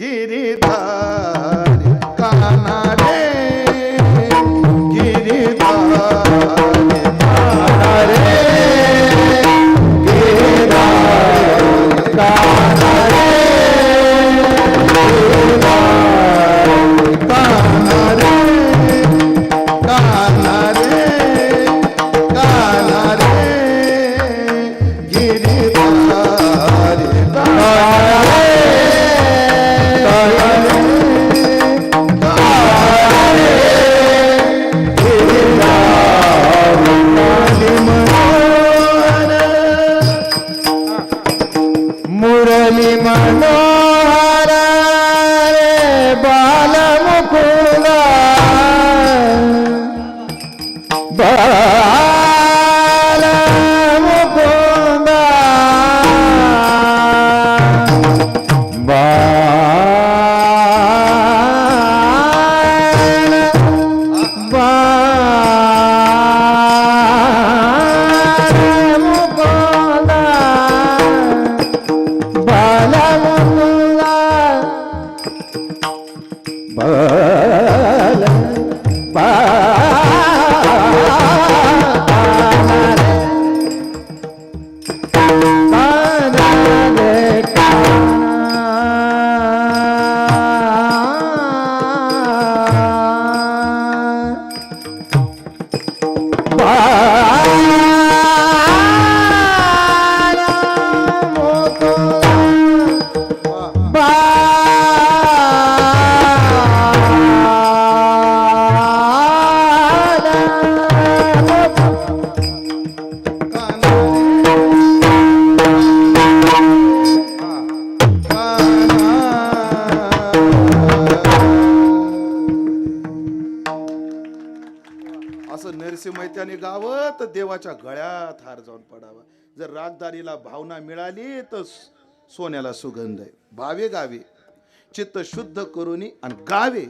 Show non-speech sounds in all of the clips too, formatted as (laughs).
गिरिधारी काना देवाच्या गळ्यात हार जाऊन पडावा. जर रागदारीला भावना मिळाली तर सोन्याला सुगंध आहे. भावे गावे चित्त शुद्ध करुनी आणि गावे.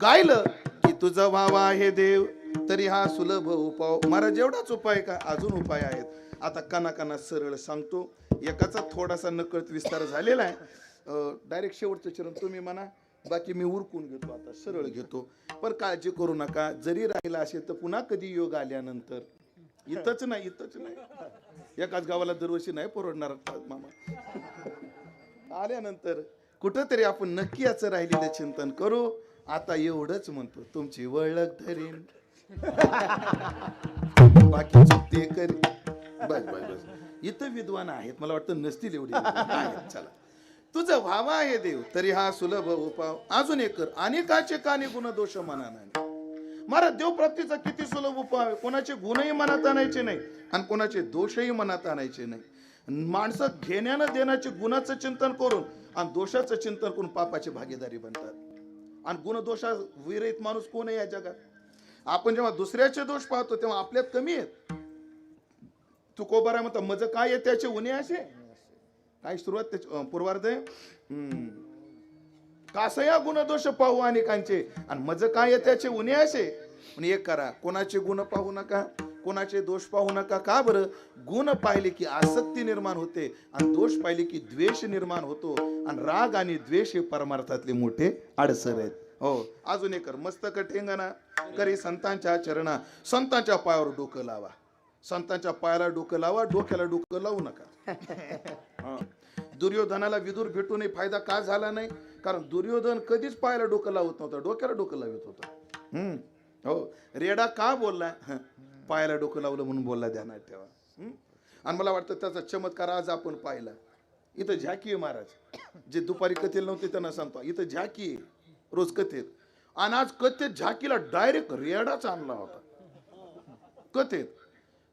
गायलं की तुझा व्हावा आहे देव तरी हा सुलभ उपाय मला जेवढाच उपाय का? अजून उपाय आहेत. आता काना काना सरळ सांगतो. एकाचा थोडासा नकळत विस्तार झालेला आहे. डायरेक्ट शेवटचं चरण तुम्ही म्हणा. बाकी मी उरकून घेतो आता सरळ घेतो. पण काळजी करू नका. जरी राहिला असेल तर पुन्हा कधी योग आल्यानंतर. इथंच नाही इथंच नाही. एकाच गावाला दरवर्षी नाही परवडणार मामा. आल्यानंतर कुठंतरी आपण नक्की याचं राहिलेलं चिंतन करू. आता एवढंच म्हणतो तुमची वळख धरीन. बाकी ते करी. बस बस बस. इथं विद्वान आहेत मला वाटतं नसतील एवढी. आहेत, चला. तुझं व्हावा आहे देव तरी हा सुलभ उपाव अजून एक कर. अनेकाचे काने गुण दोष मना नाही. महाराज देव प्राप्तीचा किती सुलभ उपाय आहे. कोणाचे गुणही मनात आणायचे नाही आणि कोणाचे दोषही मनात आणायचे नाही. माणसं घेण्यानं देण्याचे गुणाचं चिंतन करून आणि दोषाचं चिंतन करून पापाची भागीदारी बनतात. आणि गुण दोषा विरहित माणूस कोण आहे या जगात? आपण जेव्हा दुसऱ्याचे दोष पाहतो तेव्हा आपल्यात कमी आहेत. तू कोबारा म्हणतो मज काय आहे त्याचे उणे असे काय सुरुवात त्याची? पूर्वार्ध? हम्म. कासया गुणदोष पाहू अनेकांचे. आणि मज काय त्याचे? उणे असे. पण एक करा. कोणाचे गुण पाहू नका? कोणाचे दोष पाहू नका? का बरं? गुण पाहिले की आसक्ती निर्माण होते आणि दोष पाहिले की द्वेष निर्माण होतो. आणि राग आणि द्वेष हे परमार्थातले मोठे अडसर आहेत. हो. अजून एक कर. मस्तक ठेंगणा. करी संतांच्या चरणा. संतांच्या पायावर डोकं लावा. संतांच्या पायाला डोकं लावा डोक्याला डोकं लावू नका. (laughs) दुर्योधनाला विदूर भेटूनही फायदा का झाला नाही? कारण दुर्योधन कधीच पायाला डोकं लावत नव्हता डोक्याला डोकं लावत होता. हम्म. हो. रेडा का बोलला? हं. पायाला डोकं लावलं म्हणून बोलला ध्यानात ठेवा. आणि मला वाटतं त्याचा चमत्कार आज आपण पाहिला. इथं झाकी आहे महाराज. जे दुपारी कथेला नव्हते त्यांना सांगतो. इथं झाकी आहे. रोज कथेत आणि आज कथेत झाकीला डायरेक्ट रेडाच आणला होता. कथेत.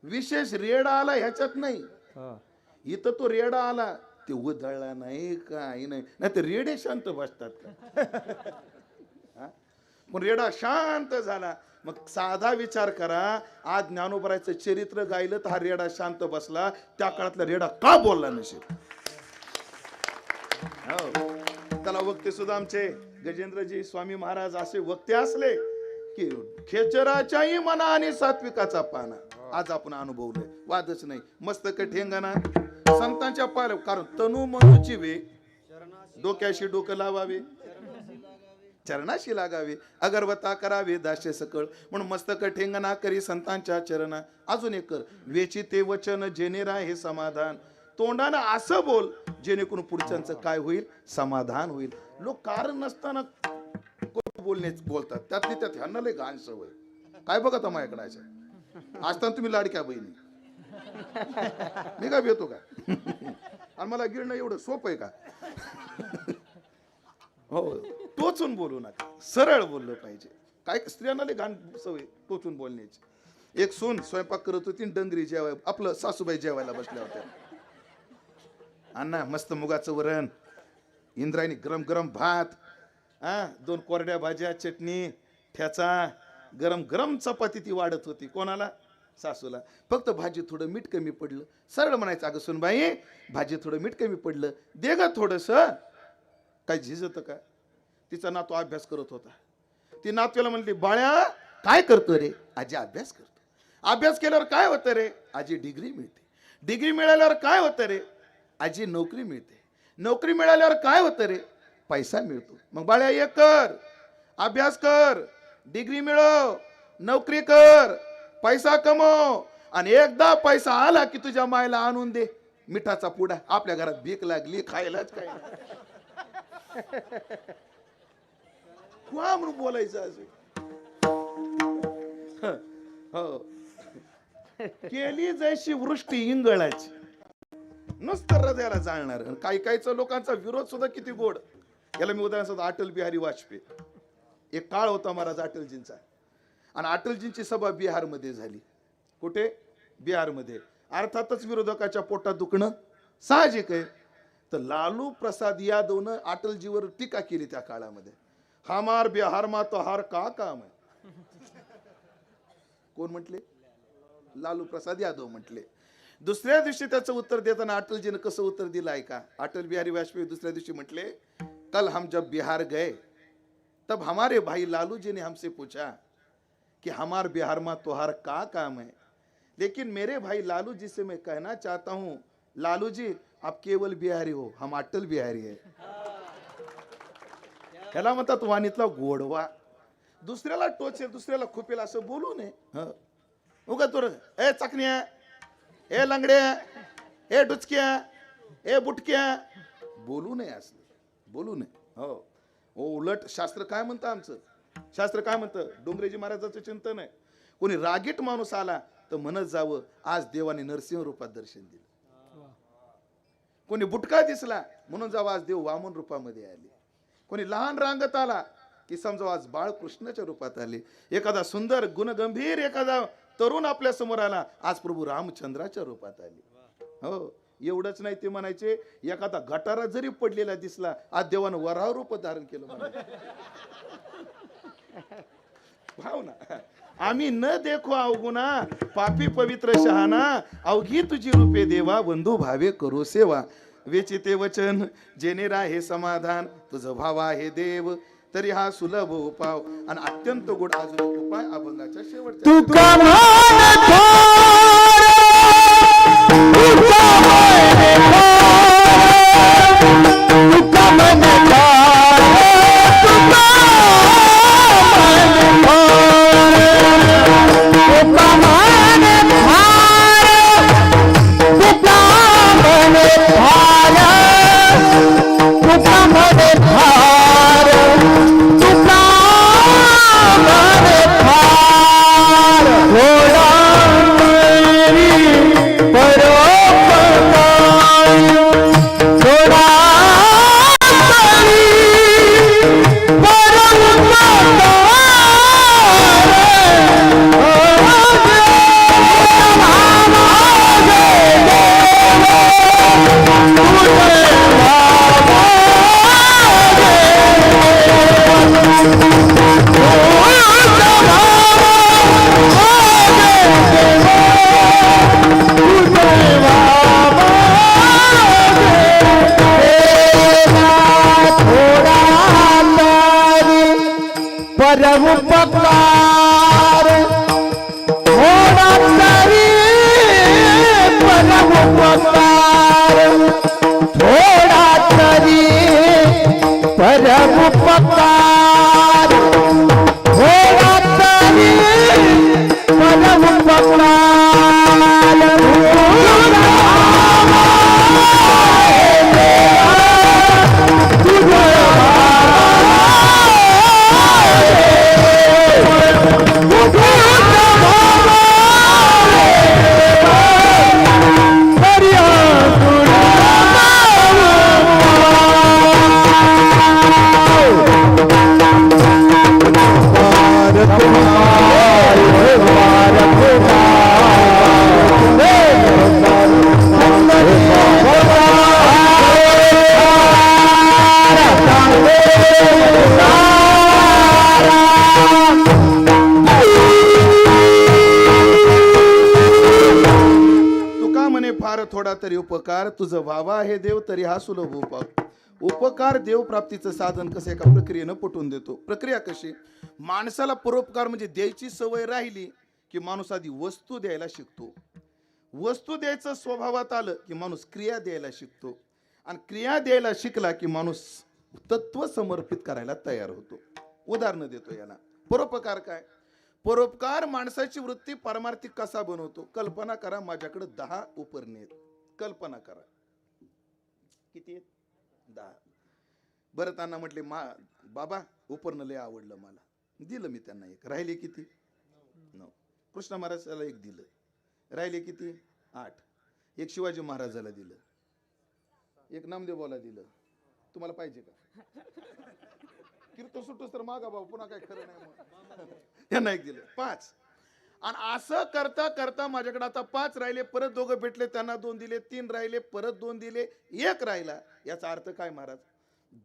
विशेष रेडा आला ह्याच्यात नाही. इथं तो रेडा आला. ते उधळला नाही काही नाही. नाही तर रेडे शांत बसतात का? पण रेडा शांत झाला. मग साधा विचार करा. आज ज्ञानोबरायचं चरित्र गायलं तर हा रेडा शांत बसला. त्या काळातला रेडा का बोलला नसेल? हो. त्याला वक्ते सुद्धा आमचे गजेंद्रजी स्वामी महाराज असे वक्ते असले की खेचराच्याही मना आणि सात्विकाचा पाना. आज आपण अनुभवलंय. वादच नाही. मस्तक ठेंगणा संतांच्या पाय कारण तनु मनूची वे डोक्याशी डोकं लावावे. चरणाशी लागावे. अगरबत्ता करावे दाशे सकळ. म्हणून मस्तक ठेंगणा करी संतांच्या चरणा. अजून एक कर. वेची ते वचन जेणे हे समाधान. तोंडानं असं बोल जेणेकरून पुढच्यांचं काय होईल? समाधान होईल. लोक कारण नसताना बोलणे बोलतात? त्यातली त्यात ह्यांना लय घाण सवय. काय बघा आता माझ्याकडे असं? तुम्ही लाडक्या बहिणी. (laughs) मी काय भेटतो का? आणि मला गिरणं एवढं सोपं आहे का? (laughs) हो टोचून बोलू नका. सरळ बोललं पाहिजे. काय स्त्रियांना लय घाण सवय टोचून बोलण्याची. एक सून स्वयंपाक करत होती आणि डंगरी जेवाय आपलं सासूबाई जेवायला बसल्या होत्या. अण्णा मस्त मुगाचं वरण. इंद्रायणी गरम गरम भात. हा दोन कोरड्या भाज्या चटणी ठ्याचा गरम गरम चपाती ती वाढत होती. कोणाला? सासूला. फक्त भाजी थोडं मीठ कमी पडलं. सरळ म्हणायचं अगं सुनबाई भाजी थोडं मीठ कमी पडलं. दे ग थोडस. काय झिजतं का? तिचा नातू अभ्यास करत होता. ती नातूला म्हणली बाळ्या काय करतो रे? आजी अभ्यास करतो. अभ्यास केल्यावर काय होतं रे? आजी डिग्री मिळते. डिग्री मिळाल्यावर काय होतं रे? आजी नोकरी मिळते. नोकरी मिळाल्यावर काय होतं रे? पैसा मिळतो. मग बाळ्या एक कर. अभ्यास कर. डिग्री मिळव. नोकरी कर. पैसा कमव. आणि एकदा पैसा आला की तुझ्या मायला आणून दे. मिठाचा पुडा. आपल्या घरात भीक लागली खायलाच काय म्हणून बोलायचं अजून? हो केली जायची वृष्टी इंगळाची. नुसतं हृदयाला जाळणार. काही काहीच लोकांचा विरोध सुद्धा किती गोड. याला मी उदाहरण सांगतो अटल बिहारी वाजपेयी. एक काळ होता महाराज अटलजींचा. आणि अटलजींची सभा बिहारमध्ये झाली. कुठे? बिहारमध्ये. अर्थातच विरोधकाच्या पोटात दुखणं साहजिक आहे. तर लालू प्रसाद यादवनं अटलजीवर टीका केली त्या काळामध्ये. हमार बिहार मा तो हार का काम आहे? कोण म्हटले? लालू प्रसाद यादव म्हटले. दुसऱ्या दिवशी त्याचं उत्तर देताना अटलजीनं कसं उत्तर दिलं आहे का अटल बिहारी वाजपेयी दुसऱ्या दिवशी म्हटले कल हम जब बिहार गए तब हमारे भाई लालू जी ने हमसे पूछा कि हमार बिहार में तोहार का काम है। लेकिन मेरे भाई लालू जी से मैं कहना चाहता हूँ लालू जी आप केवल बिहारी हो हम अटल बिहारी है। ह्याला म्हणतात वाणीतला गोडवा। दुसऱ्याला टोचेल दुसऱ्याला खुपेल असं बोलू नये उगा तुर ए चकण्या ए लंगड्या ए डुचक्या ए बुटक्या। बोलू नये असले बोलू नये हो। हो उलट शास्त्र काय म्हणतं आमचं? शास्त्र काय म्हणतं? डोंगरेजी महाराजाचं चिंतन आहे. कोणी रागीट माणूस आला तर म्हणत जावं आज देवाने नरसिंह रूपात दर्शन दिलं. कोणी बुटका दिसला म्हणून जावं आज देव वामन रूपामध्ये आले. कोणी लहान रांगत आला की समजा आज बाळकृष्णाच्या रूपात आले. एखादा सुंदर गुणगंभीर एखादा तरुण आपल्यासमोर आला आज प्रभू रामचंद्राच्या रूपात आले. हो एवढंच नाही ते म्हणायचे एखादा गटारा जरी पडलेला दिसला आज देवानं वराह रूप धारण केलं (laughs) भाव ना आम्ही न देखो अवगुणा पापी पवित्र शहाणा अवघी तुझी रूपे देवा बंधू भावे करू सेवा. वेचिते वचन जेने राहे समाधान तुझं भाव आहे देव तरी हा सुलभ उपाव. आणि अत्यंत गोड अजून उपाय अभंगाच्या शेवटच्या परम उपकार तुझं व्हावा आहे देव तरी हा सुलभ उपकार उपकार देव प्राप्तीचं साधन कसं एका प्रक्रियेनं पटवून देतो. प्रक्रिया कशी? माणसाला परोपकार म्हणजे द्यायची सवय राहिली की माणूस आधी वस्तू द्यायला शिकतो. वस्तू द्यायचं स्वभावात आलं की माणूस क्रिया द्यायला शिकतो. आणि क्रिया द्यायला शिकला की माणूस तत्व समर्पित करायला तयार होतो. उदाहरणं देतो याला. परोपकार काय? परोपकार माणसाची वृत्ती पारमार्थिक कसा बनवतो? कल्पना करा माझ्याकडे दहा उपरणे आहेत. कल्पना करा. किती आहेत? दहा. बरं त्यांना म्हटले मा बाबा उपरणं लय आवडलं मला. दिलं मी त्यांना एक. राहिले किती? नऊ. कृष्ण महाराजाला एक दिलं. राहिले किती? आठ. एक शिवाजी महाराजाला दिलं. एक नामदेवाला दिलं. तुम्हाला पाहिजे का? कीर्तन सुटूस तर मागा बाबा पुन्हा काय खरं नाही (laughs) यांना एक दिलं. पाच. आणि असं करता करता माझ्याकडे आता पाच राहिले परत दोघं भेटले त्यांना दोन दिले तीन राहिले परत दोन दिले एक राहिला. याचा अर्थ काय महाराज?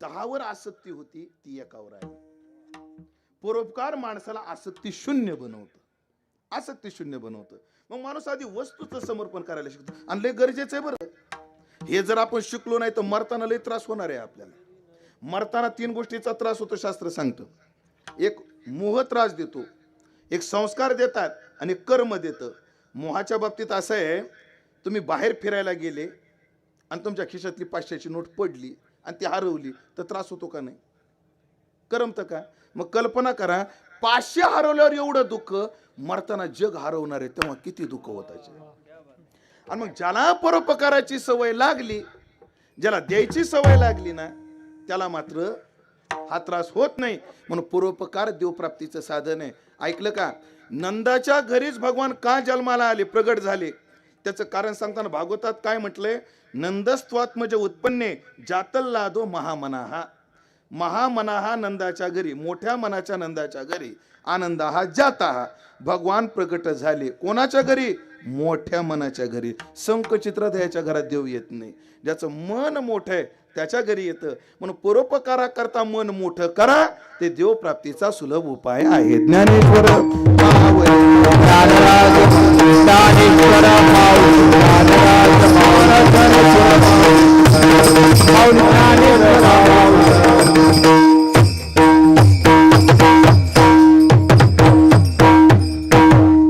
दहावर आसक्ती होती ती एकावर आहे परोपकार माणसाला आसक्ती शून्य बनवतं. आसक्ती शून्य बनवतं. मग माणूस आधी वस्तूचं समर्पण करायला शिकतो. आणि लय गरजेचं आहे बरं. हे जर आपण शिकलो नाही तर मरताना लय त्रास होणार आहे आपल्याला. मरताना तीन गोष्टीचा त्रास होतो शास्त्र सांगतं. एक मोह त्रास देतो. एक संस्कार देतात आणि कर्म देतं. मोहाच्या बाबतीत असं आहे तुम्ही बाहेर फिरायला गेले आणि तुमच्या खिशातली पाचशेची नोट पडली आणि ती हरवली तर त्रास होतो का नाही? करमतं का? मग कल्पना करा पाचशे हरवल्यावर एवढं दुःख मरताना जग हरवणार आहे तेव्हा किती दुःख होताचे आणि मग ज्याला परोपकाराची सवय लागली ज्याला द्यायची सवय लागली ना त्याला मात्र हा त्रास होत नाही. म्हणून परोपकार देवप्राप्तीचं साधन आहे. ऐकलं का? नंदाच्या घरीच भगवान का जन्माला आले? प्रगट झाले. त्याचं कारण सांगताना भागवतात काय म्हटलंय? नंदस्त्वात्मज उत्पन्ने जातल लादो महामनाहा. महामनाहा नंदाच्या घरी मोठ्या मनाच्या नंदाच्या घरी आनंद हा जाता हा भगवान प्रगट झाले. कोणाच्या घरी? मोठ्या मनाच्या घरी. संकचित्र ध्यायच्या घरात देव येत नाही. ज्याचं मन मोठं आहे त्याच्या घरी येतं. म्हणून परोपकारा करता मन मोठं करा. ते देव प्राप्तीचा सुलभ उपाय आहे. ज्ञानेश्वर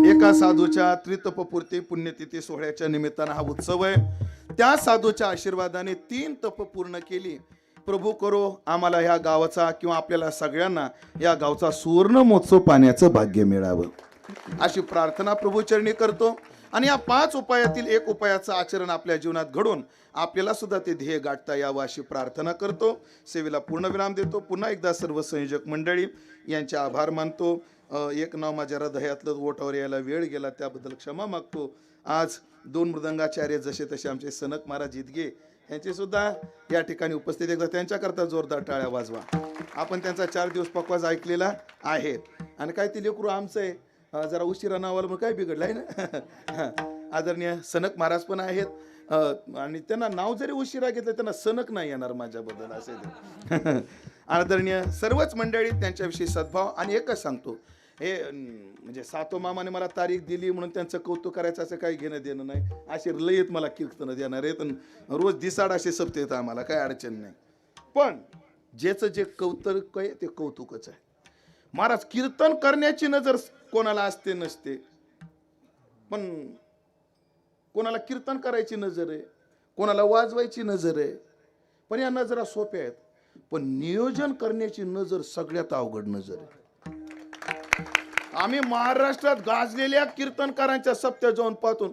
एका साधूच्या त्रितपपूर्ती पुण्यतिथी सोहळ्याच्या निमित्तानं हा उत्सव आहे. त्या साधूच्या आशीर्वादाने तीन तप पूर्ण केली. प्रभू करो आम्हाला ह्या गावाचा किंवा आपल्याला सगळ्यांना या गावचा सुवर्ण महोत्सव पाण्याचं भाग्य मिळावं. अशी प्रार्थना प्रभूचरणी करतो. आणि या पाच उपायातील एक उपायाचं आचरण आपल्या जीवनात घडून आपल्याला सुद्धा ते ध्येय गाठता यावं अशी प्रार्थना करतो. सेवेला पूर्ण विराम देतो. पुन्हा एकदा सर्व संयोजक मंडळी यांचे आभार मानतो. एक नाव माझ्या हृदयातलं ओठावर यायला वेळ गेला त्याबद्दल क्षमा मागतो. आज दोन मृदंगाचार्य जसे तसे आमचे सनक महाराज इदगे यांचे सुद्धा या ठिकाणी उपस्थित एकदा त्यांच्याकरता जोरदार टाळ्या वाजवा. आपण त्यांचा चार दिवस पकवाज ऐकलेला आहे. आणि काय ते लेकरू आमचं आहे. जरा उशिरा नावाला मग काय बिघडलं आहे ना? (laughs) आदरणीय सनक महाराज पण आहेत. आणि त्यांना नाव जरी उशिरा घेतलं त्यांना सनक नाही येणार माझ्याबद्दल असे (laughs) आदरणीय सर्वच मंडळी त्यांच्याविषयी सद्भाव आणि एकच सांगतो. हे म्हणजे सातो मामाने मला तारीख दिली म्हणून त्यांचं कौतुक करायचं असं काही घेणं देणं नाही. असे लयत मला कीर्तन देणार आहेत रोज दिसाड असे सप्त येतं आम्हाला काय अडचण नाही. पण ज्याचं जे कौतुक आहे ते कौतुकच आहे. महाराज कीर्तन करण्याची नजर कोणाला असते नसते. पण कोणाला कीर्तन करायची नजर आहे कोणाला वाजवायची नजर आहे पण या नजरा सोप्या आहेत. पण नियोजन करण्याची नजर सगळ्यात अवघड नजर आहे. आम्ही महाराष्ट्रात गाजलेल्या कीर्तनकारांच्या सप्त्या जाऊन पाहतो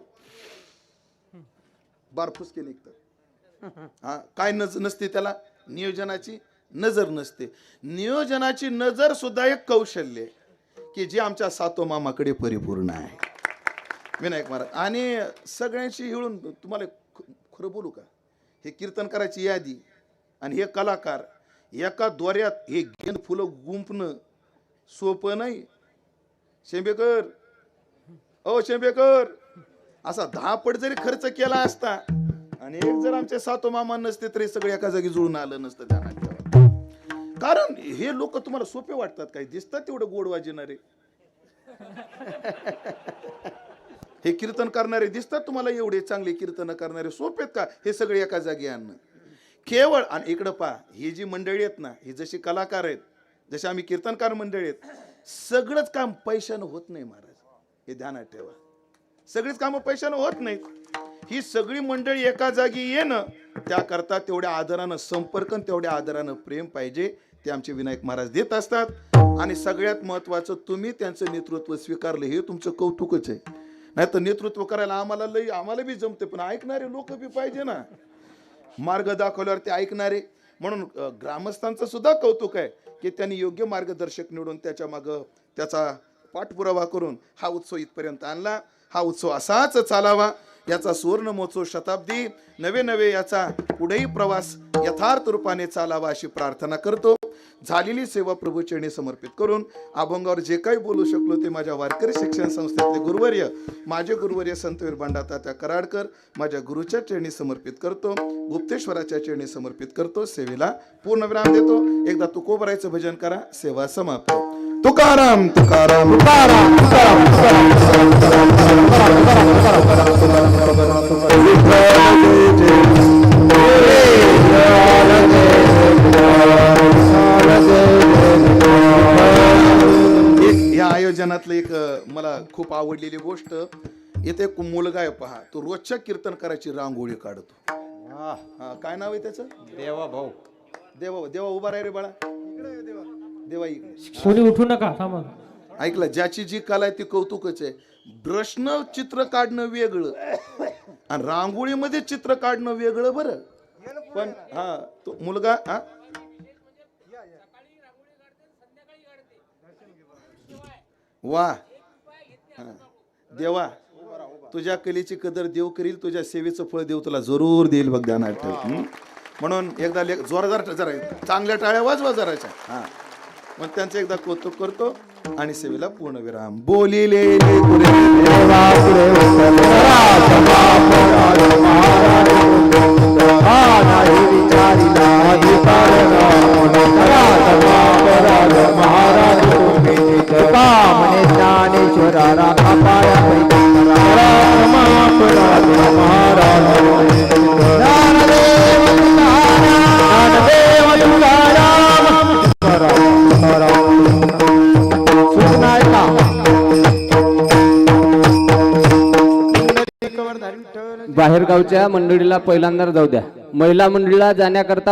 बारफुसके निघतात हा काय नज नसते त्याला? नियोजनाची नजर नसते. नियोजनाची नजर सुद्धा एक कौशल्य आहे की जे आमच्या सातो मामाकडे परिपूर्ण आहे. विनायक महाराज आणि सगळ्यांशी हिळून तुम्हाला ख- खरं बोलू का? हे कीर्तनकाराची यादी आणि हे कलाकार एका दोऱ्यात हे गेंद फुलं गुंपणं सोपं नाही शेंबेकर. ओ शेंबेकर. असा दहा पट जरी खर्च केला असता आणि एक जर आमचे सातो मामा नसते तरी सगळे एका जागी जुळून आलं नसतं ध्यानात कारण हे लोक तुम्हाला सोपे वाटतात काही दिसतात तेवढं गोड वाजणारे. हे कीर्तन करणारे दिसतात तुम्हाला एवढे चांगले कीर्तन करणारे सोपेत का? हे सगळे एका जागी आणणं. केवळ आणि इकडं पहा ही जी मंडळी आहेत ना ही जशी कलाकार आहेत जसे आम्ही कीर्तनकार मंडळी आहेत सगळंच काम पैशानं होत नाही महाराज. हे ध्यानात ठेवा. सगळीच कामं पैशानं होत नाहीत. ही सगळी मंडळी एका जागी येणं त्याकरता तेवढ्या आदरानं संपर्क तेवढ्या आदरानं प्रेम पाहिजे ते आमचे विनायक महाराज देत असतात. आणि सगळ्यात महत्वाचं तुम्ही त्यांचं नेतृत्व स्वीकारलं हे तुमचं कौतुकच आहे. नाही तर नेतृत्व करायला आम्हाला लई आम्हाला बी जमते पण ऐकणारे लोक बी पाहिजे ना. मार्ग दाखवल्यावर ते ऐकणारे. म्हणून ग्रामस्थांचं सुद्धा कौतुक आहे की त्यांनी योग्य मार्गदर्शक निवडून त्याच्या माग त्याचा पाठपुरावा करून हा उत्सव इथपर्यंत आणला. हा उत्सव असाच चालावा याचा सुवर्ण महोत्सव शताब्दी नवे नवे याचा पुढेही प्रवास यथार्थ रूपाने चालावा अशी प्रार्थना करतो. झालेली सेवा प्रभू चरणी समर्पित करून अभंगावर जे काही बोलू शकलो ते माझ्या वारकरी शिक्षण संस्थेतले गुरुवर्य माझे गुरुवर्य संतवीर भांडाता त्या कराडकर माझ्या गुरुच्या चरणी समर्पित करतो गुप्तेश्वराच्या चरणी समर्पित करतो सेवेला पूर्ण विराम देतो एकदा तुकोबरायचं भजन करा सेवा समाप्त तुकाराम तुकाराम तुकाराम तुकाराम एक या आयोजनातलं एक मला खूप आवडलेली गोष्ट इथे एक मुलगा आहे पहा तो रोजच्या कीर्तनकाराची रांगोळी काढतो. हा काय नाव आहे त्याचं? देवा भाऊ. देवा देवा उभा राही रे बाळा. देवा इकडे. कोणी उठू नका थांबा. ऐकलं ज्याची जी कला आहे ती कौतुकच आहे. ब्रशनं चित्र काढणं वेगळं. आणि रांगोळीमध्ये चित्र काढणं वेगळं बरं. पण हा तो मुलगा हा? वा. देवा तुझ्या कलेची कदर देव करील तुझ्या सेवेचं फळ देव तुला जरूर देईल बघ ध्यानात म्हणून एकदा लेख जोरदार जरा चांगल्या टाळ्या वाजवा जराच्या हा. मग त्यांचं एकदा कौतुक करतो आणि सेवेला पूर्ण विराम बोलिले बाहेरगावच्या मंडळीला पहिल्यांदा जाऊ द्या. महिला मंडळीला जाण्याकरता